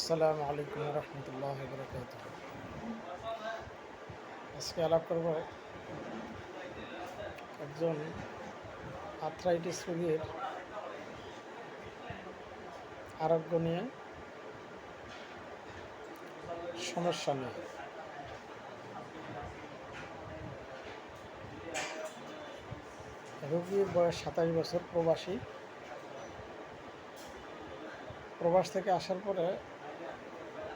আসসালামু আলাইকুম রহমতুল্লাহ বরকাত আজকে আলাপ করব একজন আর্থ্রাইটিস রোগীর আরোগ্য নিয়ে সমস্যা নিয়ে। রোগীর বয়স সাতাশ বছর প্রবাসী। প্রবাস থেকে আসার পরে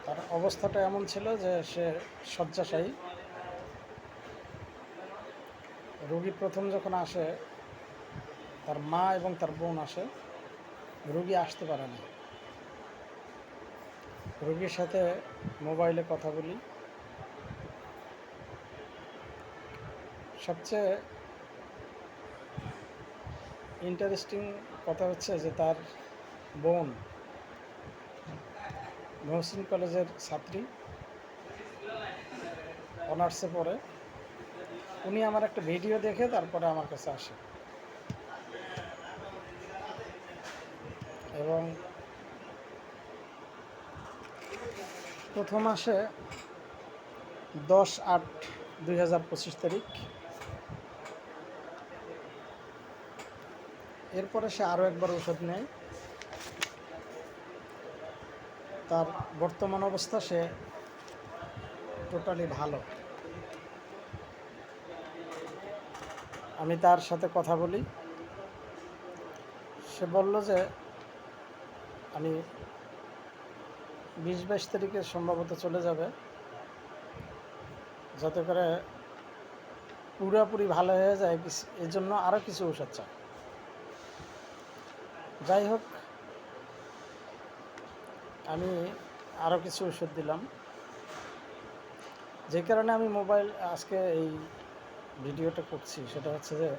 তার অবস্থাটা এমন ছিল যে সে শয্যাশায়ী। রুগী প্রথম যখন আসে, তার মা এবং তার বোন আসে, রুগী আসতে পারে না। রুগীর সাথে মোবাইলে কথা বলি। সবচেয়ে ইন্টারেস্টিং কথা হচ্ছে যে তার বোন মহসিন কলেজের ছাত্রী। অনার্সে পড়ে। উনি আমার একটা ভিডিও দেখে তারপরে আমার কাছে আসে। এবং প্রথম আসে দশ আট দুই হাজার পঁচিশ তারিখ। এরপরে সে আরও একবার ওষুধ নেয়। তার বর্তমান অবস্থা সে টোটালি ভালো। আমি তার সাথে কথা বলি। সে বলল যে, আমি বিশ বাইশ তারিখে সম্ভবত চলে যাবে। যাতে করে পুরোপুরি ভালো হয়ে যায় এর জন্য আরও কিছু ওষুধ চাই। যাই হোক আমি আরও কিছু ওষুধ দিলাম। যে কারণে আমি মোবাইল আজকে এই ভিডিওটা করছি, সেটা হচ্ছে যে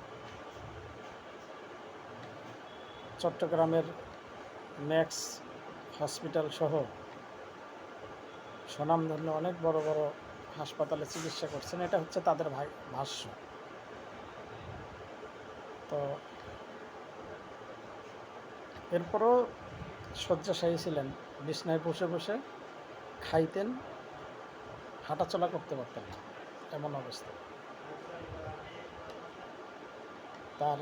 চট্টগ্রামের ম্যাক্স হসপিটাল সহ স্বনামধন্য অনেক বড় বড় হাসপাতালে চিকিৎসা করছেন। এটা হচ্ছে তাদের ভাষ্য। তো এরপরও শয্যাশায়ী ছিলেন। বিছনায় বসে বসে খাইতেন, হাঁটাচলা করতে পারতেন না। এমন অবস্থা। তার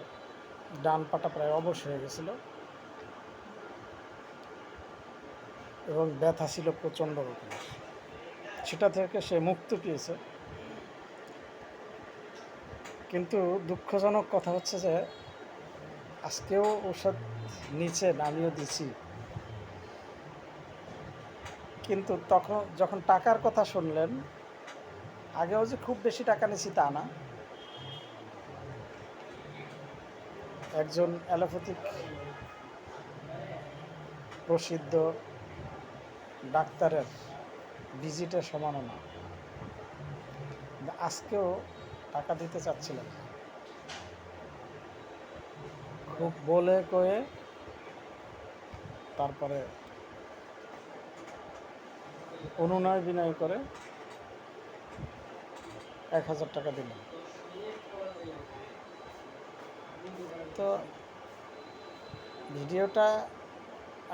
ডান পাটা প্রায় অবশ হয়ে গেছিল এবং ব্যথা ছিল প্রচণ্ড রকমের। সেটা থেকে সে মুক্তি পেয়েছে। কিন্তু দুঃখজনক কথা হচ্ছে যে, আজকেও ওষুধ নিচে আমিও দিছি কিন্তু তখন যখন টাকার কথা শুনলেন, আগেও যে খুব বেশি টাকা নিছি তা না। একজন অ্যালোপ্যাথিক প্রসিদ্ধ ডাক্তারের ভিজিটের সমানও না। আজকেও টাকা দিতে চাচ্ছিলেন। খুব বলে কয়ে তারপরে অনুনয় বিনয় করে এক হাজার টাকা দিলেন তো ভিডিওটা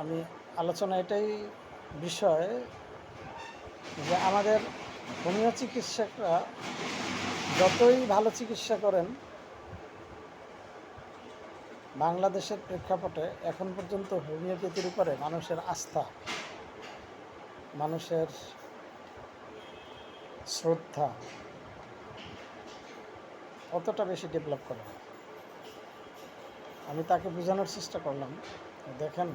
আমি আলোচনা এটাই বিষয় যে আমাদের হোমিও চিকিৎসকরা যতই ভালো চিকিৎসা করেন, বাংলাদেশের প্রেক্ষাপটে এখন পর্যন্ত হোমিওপ্যাথির উপরে মানুষের আস্থা মানুষের শ্রদ্ধা অতটা বেশি ডেভেলপ করে? আমি তাকে বোঝানোর চেষ্টা করলাম। দেখেন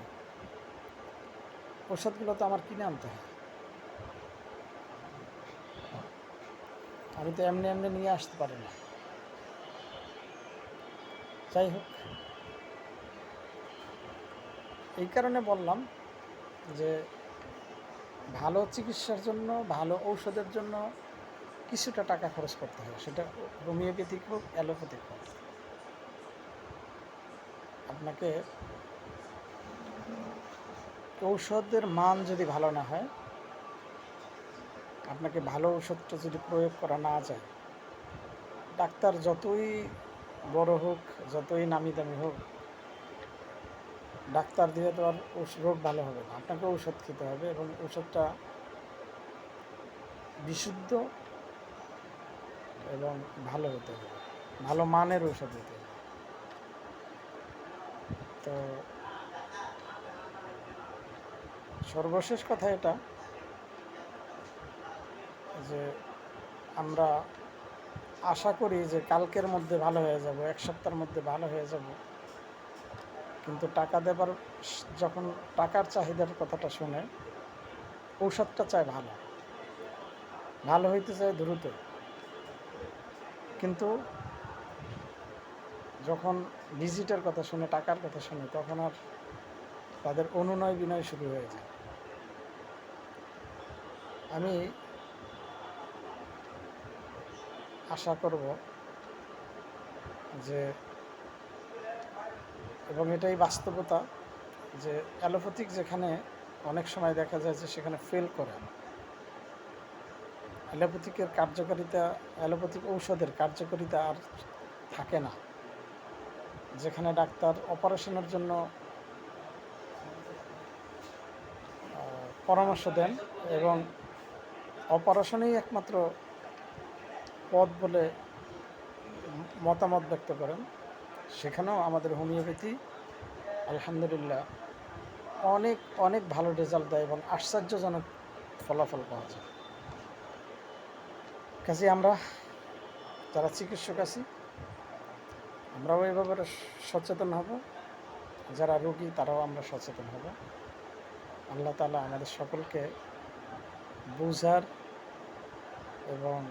ওষুধগুলো তো আমার কিনে আনতে হয়। আমি তো এমনি এমনি নিয়ে আসতে পারি না। যাই হোক, এই কারণে বললাম যে ভালো চিকিৎসার জন্য, ভালো ঔষধের জন্য কিছুটা টাকা খরচ করতে হয়। সেটা হোমিওপ্যাথিক হোক, অ্যালোপ্যাথিক হোক। আপনাকে ঔষধের মান যদি ভালো না হয়, আপনাকে ভালো ওষুধটা যদি প্রয়োগ করা না যায়, ডাক্তার যতই বড় হোক, যতই নামি দামি হোক ডাক্তার দিয়ে তো আর রোগ ভালো হবে না। আপনাকে ঔষধ খেতে হবে এবং ওষুধটা বিশুদ্ধ এবং ভালো হতে হবে। ভালো মানের ঔষধ হতে হবে। তো সর্বশেষ কথা এটা যে আমরা আশা করি যে কালকের মধ্যে ভালো হয়ে যাব, এক সপ্তাহের মধ্যে ভালো হয়ে যাব। কিন্তু টাকা দেবার যখন টাকার চাহিদার কথাটা শুনে, ঔষধটা চায় ভালো। ভালো হইতে চায় দ্রুত। কিন্তু যখন ভিজিটের কথা শুনে, টাকার কথা শুনে, তখন আর তাদের অনুনয় বিনয় শুরু হয়ে যায়। আমি আশা করব যে এবং এটাই বাস্তবতা যে অ্যালোপ্যাথিক যেখানে অনেক সময় দেখা যায় যে সেখানে ফেল করে। অ্যালোপ্যাথিকের কার্যকারিতা, অ্যালোপ্যাথিক ঔষধের কার্যকারিতা আর থাকে না। যেখানে ডাক্তার অপারেশনের জন্য পরামর্শ দেন এবং অপারেশনেই একমাত্র পথ বলে মতামত ব্যক্ত করেন। সেখানেও আমাদের হোমিওপ্যাথি, আলহামদুলিল্লাহ, অনেক অনেক ভালো রেজাল্ট দেয় এবং আশ্চর্যজনক ফলাফল পাওয়া যায়। কাজে আমরা যারা চিকিৎসক আছি, আমরাও এই ব্যাপারে সচেতন হব। যারা রোগী, তারাও আমরা সচেতন হব। আল্লাহ তালা আমাদের সকলকে বুঝার এবং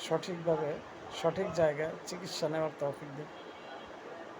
সঠিকভাবে সঠিক জায়গায় চিকিৎসা নেওয়ার তৌফিক দিন